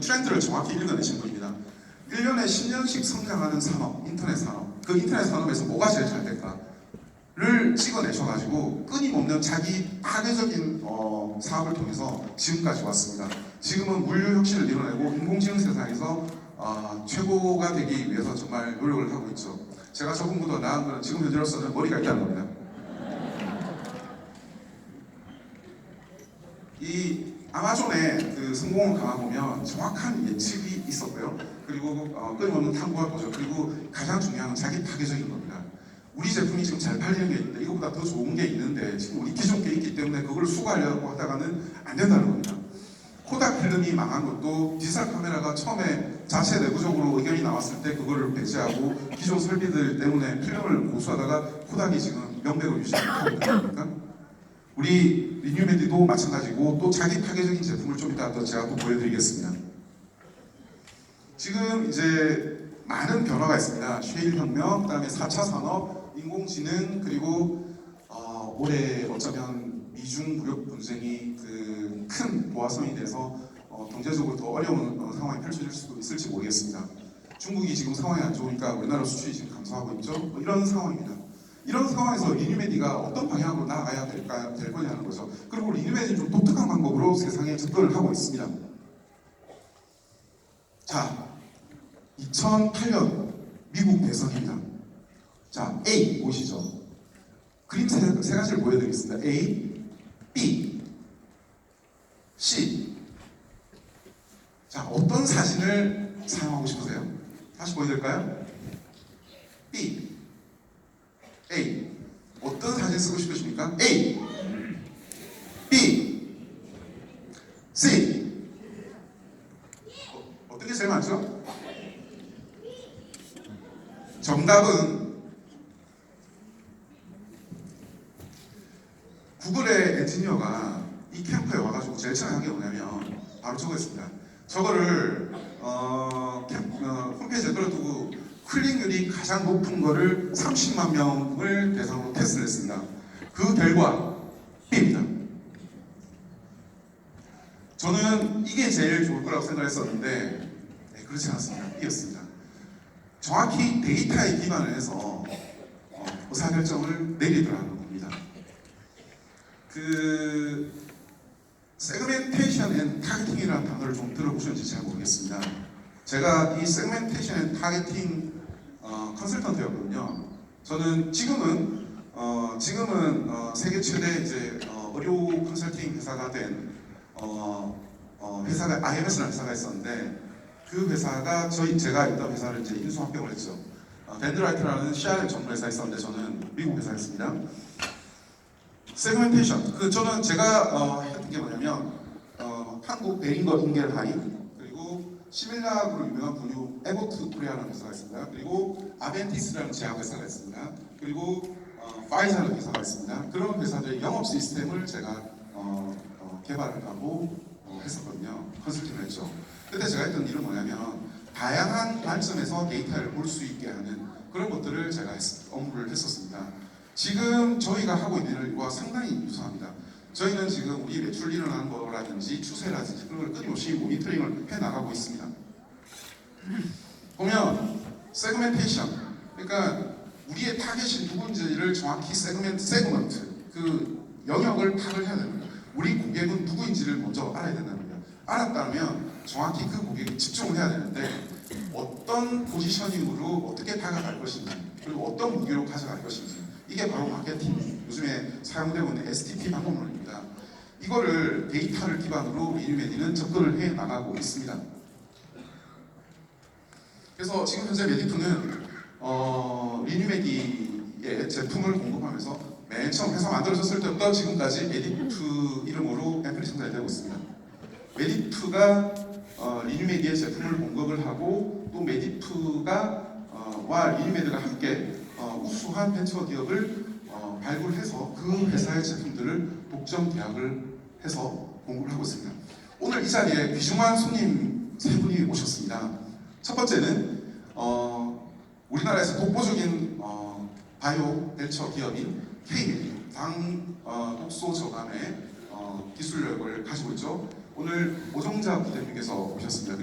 트렌드를 정확히 읽어내신 분입니다. 1년에 10년씩 성장하는 산업, 인터넷 산업. 그 인터넷 산업에서 뭐가 제일 잘 될까를 찍어내셔가지고 끊임없는 자기 파괴적인 어, 사업을 통해서 지금까지 왔습니다. 지금은 물류 혁신을 이뤄내고 인공지능 세상에서 아, 최고가 되기 위해서 정말 노력을 하고 있죠. 제가 저분보다 나은 거는 지금 현재로서는 머리가 있다는 겁니다. 이 아마존의 그 성공을 감아보면 정확한 예측이 있었고요. 그리고 어, 끊임없는 탐구가 도죠. 그리고 가장 중요한 건 자기 파괴적인 겁니다. 우리 제품이 지금 잘 팔리는 게 있는데 이거보다 더 좋은 게 있는데 지금 우리 기존 게 있기 때문에 그걸 수거하려고 하다가는 안 된다는 겁니다. 코닥 필름이 망한 것도 디지털 카메라가 처음에 자체 내부적으로 의견이 나왔을 때 그거를 배제하고 기존 설비들 때문에 필름을 고수하다가 코닥이 지금 명백을 유지하고 있습니까? 우리 리뉴메디도 마찬가지고 또 자기 파괴적인 제품을 좀 이따 더 제가 또 보여드리겠습니다. 지금 이제 많은 변화가 있습니다. 쉐일 혁명, 그다음에 4차 산업, 인공지능 그리고 어, 올해 어쩌면 미중 무력 분쟁이 그 큰 보화성이 돼서 어, 경제적으로 더 어려운 어, 상황이 펼쳐질 수도 있을지 모르겠습니다. 중국이 지금 상황이 안 좋으니까 우리나라 수출이 지금 감소하고 있죠. 뭐 이런 상황입니다. 이런 상황에서 리뉴메디가 어떤 방향으로 나아가야 될까, 될 거냐는 거죠. 그리고 리뉴메디는 좀 독특한 방법으로 세상에 접근을 하고 있습니다. 자, 2008년 미국 대선입니다. 자, A 보시죠. 그림 세, 세 가지를 보여드리겠습니다. A, B, C. 자, 어떤 사진을 사용하고 싶으세요? 다시 보여드릴까요? B, A. 어떤 사진 쓰고 싶으십니까? A, B, C. 어, 어떤 게 제일 많죠? 정답은 구글의 엔지니어가 이 캠프에 와가지고 제일 처음에 한 게 뭐냐면 바로 저거 였습니다. 저거를 어, 캠, 어, 홈페이지에 끌어두고 클릭률이 가장 높은 거를 30만 명을 대상으로 테스트를 했습니다. 그 결과 B입니다. 저는 이게 제일 좋을 거라고 생각했었는데 네, 그렇지 않았습니다. B였습니다. 정확히 데이터에 기반을 해서 어, 의사결정을 내리더라는 겁니다. 그 세그멘테이션 앤 타겟팅이라는 단어를 좀 들어보셨는지 잘 모르겠습니다. 제가 이 세그멘테이션 앤 타겟팅 어, 컨설턴트였거든요. 저는 지금은 어, 지금은 어, 세계 최대 이제 어, 의료 컨설팅 회사가 된 어, 어, 회사가 IMS라는 회사가 있었는데 그 회사가 저희 제가 있던 회사를 이제 인수 합병을 했죠. 어, 밴드라이트라는 CRM 전문 회사에 있었는데 저는 미국 회사였습니다. 세그멘테이션. 그 저는 제가 어, 했던 게 뭐냐면 어, 한국 베링거 인겔 하이 그리고 시밀라그로 유명한 분유 에보트 코리아라는 회사가 있습니다. 그리고 아벤티스라는 제약 회사가 있습니다. 그리고 어, 파이자라는 회사가 있습니다. 그런 회사들의 영업 시스템을 제가 어, 어, 개발을 하고 어, 했었거든요. 컨설팅을 했죠. 그때 제가 했던 일은 뭐냐면 다양한 관점에서 데이터를 볼 수 있게 하는 그런 것들을 제가 했- 업무를 했었습니다. 지금 저희가 하고 있는 일과 상당히 유사합니다. 저희는 지금 우리 매출 일어나는 거라든지 추세라든지 그런 걸 끊임없이 모니터링을 해 나가고 있습니다. 보면 세그멘테이션 그러니까 우리의 타겟이 누군지를 정확히 세그멘트 세그먼트 그 영역을 파악을 해야 됩니다. 우리 고객은 누구인지를 먼저 알아야 된다는 거예요. 알았다면 정확히 그 고객에 집중을 해야 되는데 어떤 포지셔닝으로 어떻게 다가갈 것인지 그리고 어떤 무기로 가져갈 것인지 이게 바로 마케팅 요즘에 사용되고 있는 STP 방법론입니다. 이거를 데이터를 기반으로 리뉴메디는 접근을 해 나가고 있습니다. 그래서 지금 현재 메디프는 어, 리뉴메디의 제품을 공급하면서 맨 처음 회사 만들어졌을 때부터 지금까지 메디프 이름으로 생산이 되고 있습니다. 메디프가 어, 리뉴메디의 제품을 공급을 하고 또 메디프가 어, 와 리뉴메디가 함께 어, 우수한 벤처 기업을 어, 발굴해서 그 회사의 제품들을 독점 계약을 해서 공급을 하고 있습니다. 오늘 이 자리에 귀중한 손님 세 분이 오셨습니다. 첫 번째는 어, 우리나라에서 독보적인 어, 바이오 벤처 기업인 K메디 당 어, 독소 저감의 어, 기술력을 가지고 있죠. 오늘 오정자 부대님께서 오셨습니다.